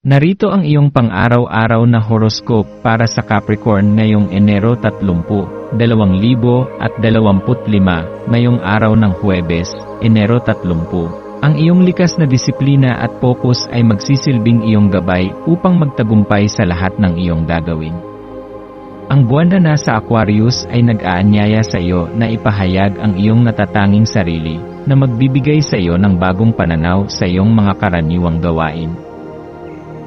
Narito ang iyong pang-araw-araw na horoscope para sa Capricorn ngayong Enero 30, 2025, ngayong araw ng Huwebes, Enero 30. Ang iyong likas na disiplina at focus ay magsisilbing iyong gabay upang magtagumpay sa lahat ng iyong gagawin. Ang buwan na nasa Aquarius ay nag-aanyaya sa iyo na ipahayag ang iyong natatanging sarili na magbibigay sa iyo ng bagong pananaw sa iyong mga karaniwang gawain.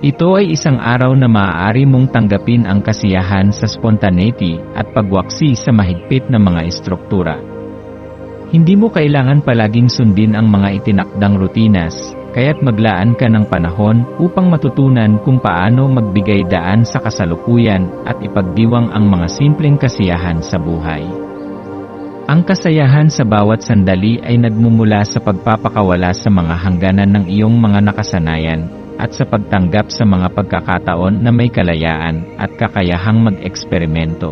Ito ay isang araw na maaari mong tanggapin ang kasiyahan sa spontaneity at pagwaksi sa mahigpit na mga estruktura. Hindi mo kailangan palaging sundin ang mga itinakdang rutinas, kaya't maglaan ka ng panahon upang matutunan kung paano magbigay daan sa kasalukuyan at ipagdiwang ang mga simpleng kasiyahan sa buhay. Ang kasayahan sa bawat sandali ay nagmumula sa pagpapakawala sa mga hangganan ng iyong mga nakasanayan at sa pagtanggap sa mga pagkakataon na may kalayaan at kakayahang mag-eksperimento.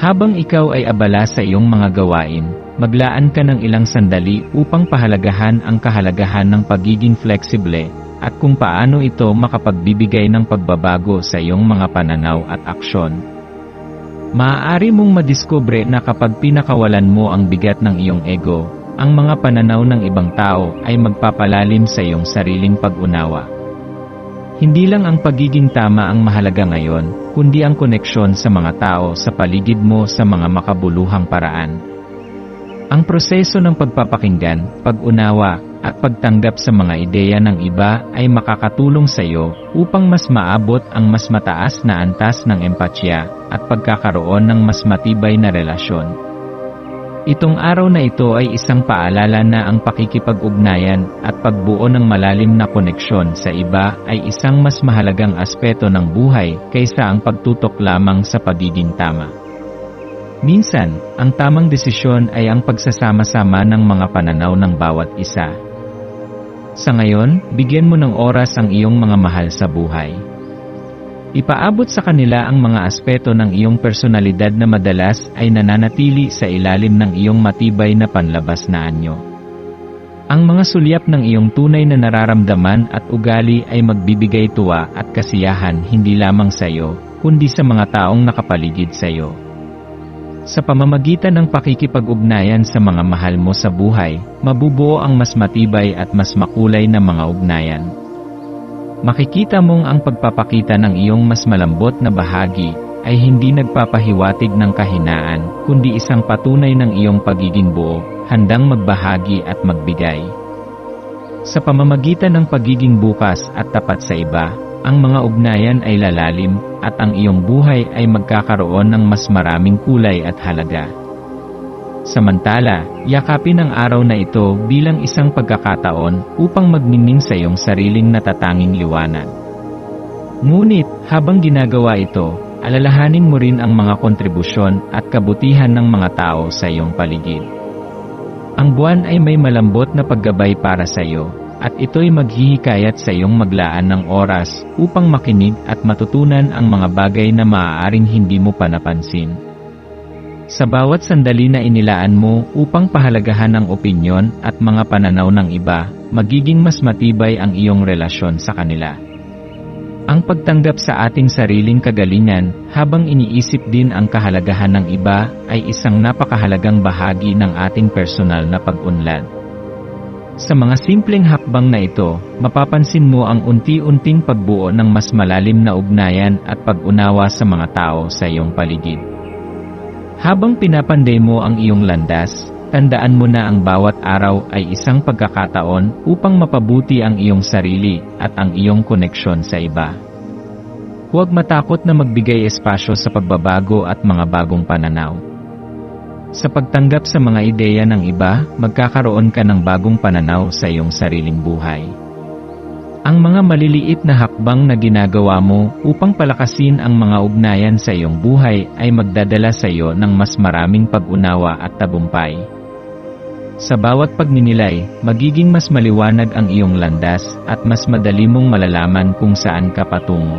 Habang ikaw ay abala sa iyong mga gawain, maglaan ka ng ilang sandali upang pahalagahan ang kahalagahan ng pagiging flexible at kung paano ito makapagbibigay ng pagbabago sa iyong mga pananaw at aksyon. Maaari mong madiskubre na kapag pinakawalan mo ang bigat ng iyong ego, ang mga pananaw ng ibang tao ay magpapalalim sa iyong sariling pag-unawa. Hindi lang ang pagiging tama ang mahalaga ngayon, kundi ang koneksyon sa mga tao sa paligid mo sa mga makabuluhang paraan. Ang proseso ng pagpapakinggan, pag-unawa, at pagtanggap sa mga ideya ng iba ay makakatulong sa iyo upang mas maabot ang mas mataas na antas ng empatya at pagkakaroon ng mas matibay na relasyon. Itong araw na ito ay isang paalala na ang pakikipag-ugnayan at pagbuo ng malalim na koneksyon sa iba ay isang mas mahalagang aspeto ng buhay kaysa ang pagtutok lamang sa pagiging tama. Minsan, ang tamang desisyon ay ang pagsasama-sama ng mga pananaw ng bawat isa. Sa ngayon, bigyan mo ng oras ang iyong mga mahal sa buhay. Ipaabot sa kanila ang mga aspeto ng iyong personalidad na madalas ay nananatili sa ilalim ng iyong matibay na panlabas na anyo. Ang mga sulyap ng iyong tunay na nararamdaman at ugali ay magbibigay tuwa at kasiyahan hindi lamang sa iyo, kundi sa mga taong nakapaligid sa iyo. Sa pamamagitan ng pakikipag-ugnayan sa mga mahal mo sa buhay, mabubuo ang mas matibay at mas makulay na mga ugnayan. Makikita mong ang pagpapakita ng iyong mas malambot na bahagi ay hindi nagpapahiwatig ng kahinaan, kundi isang patunay ng iyong pagiging buo, handang magbahagi at magbigay. Sa pamamagitan ng pagiging bukas at tapat sa iba, ang mga ugnayan ay lalalim, at ang iyong buhay ay magkakaroon ng mas maraming kulay at halaga. Samantala, yakapin ang araw na ito bilang isang pagkakataon upang magninning sa iyong sariling natatanging liwanag. Ngunit, habang ginagawa ito, alalahanin mo rin ang mga kontribusyon at kabutihan ng mga tao sa iyong paligid. Ang buwan ay may malambot na paggabay para sa iyo, at ito'y maghihikayat sa iyong maglaan ng oras upang makinig at matutunan ang mga bagay na maaaring hindi mo pa napansin. Sa bawat sandali na inilaan mo upang pahalagahan ang opinyon at mga pananaw ng iba, magiging mas matibay ang iyong relasyon sa kanila. Ang pagtanggap sa ating sariling kagalingan habang iniisip din ang kahalagahan ng iba ay isang napakahalagang bahagi ng ating personal na pag-unlad. Sa mga simpleng hakbang na ito, mapapansin mo ang unti-unting pagbuo ng mas malalim na ugnayan at pag-unawa sa mga tao sa iyong paligid. Habang pinapanday mo ang iyong landas, tandaan mo na ang bawat araw ay isang pagkakataon upang mapabuti ang iyong sarili at ang iyong koneksyon sa iba. Huwag matakot na magbigay espasyo sa pagbabago at mga bagong pananaw. Sa pagtanggap sa mga ideya ng iba, magkakaroon ka ng bagong pananaw sa iyong sariling buhay. Ang mga maliliit na hakbang na ginagawa mo upang palakasin ang mga ugnayan sa iyong buhay ay magdadala sa iyo ng mas maraming pag-unawa at tabumpay. Sa bawat pagninilay, magiging mas maliwanag ang iyong landas at mas madali mong malalaman kung saan ka patungo.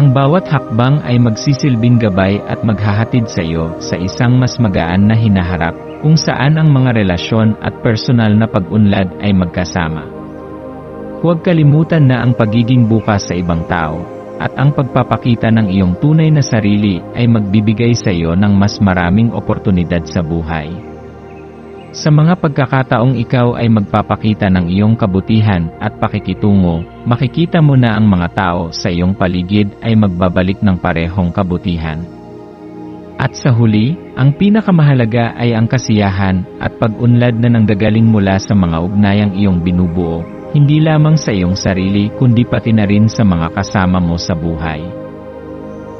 Ang bawat hakbang ay magsisilbing gabay at maghahatid sa iyo sa isang mas magaan na hinaharap kung saan ang mga relasyon at personal na pag-unlad ay magkasama. Huwag kalimutan na ang pagiging bukas sa ibang tao at ang pagpapakita ng iyong tunay na sarili ay magbibigay sa iyo ng mas maraming oportunidad sa buhay. Sa mga pagkakataong ikaw ay magpapakita ng iyong kabutihan at pakikitungo, makikita mo na ang mga tao sa iyong paligid ay magbabalik ng parehong kabutihan. At sa huli, ang pinakamahalaga ay ang kasiyahan at pag-unlad na nanggagaling mula sa mga ugnayang iyong binubuo, hindi lamang sa iyong sarili kundi pati na rin sa mga kasama mo sa buhay.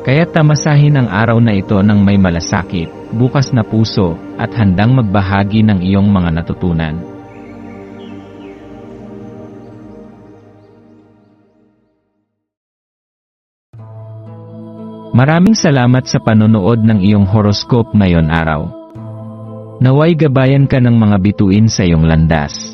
Kaya tamasahin ang araw na ito ng may malasakit, bukas na puso, at handang magbahagi ng iyong mga natutunan. Maraming salamat sa panonood ng iyong horoscope ngayon araw. Naway gabayan ka ng mga bituin sa iyong landas.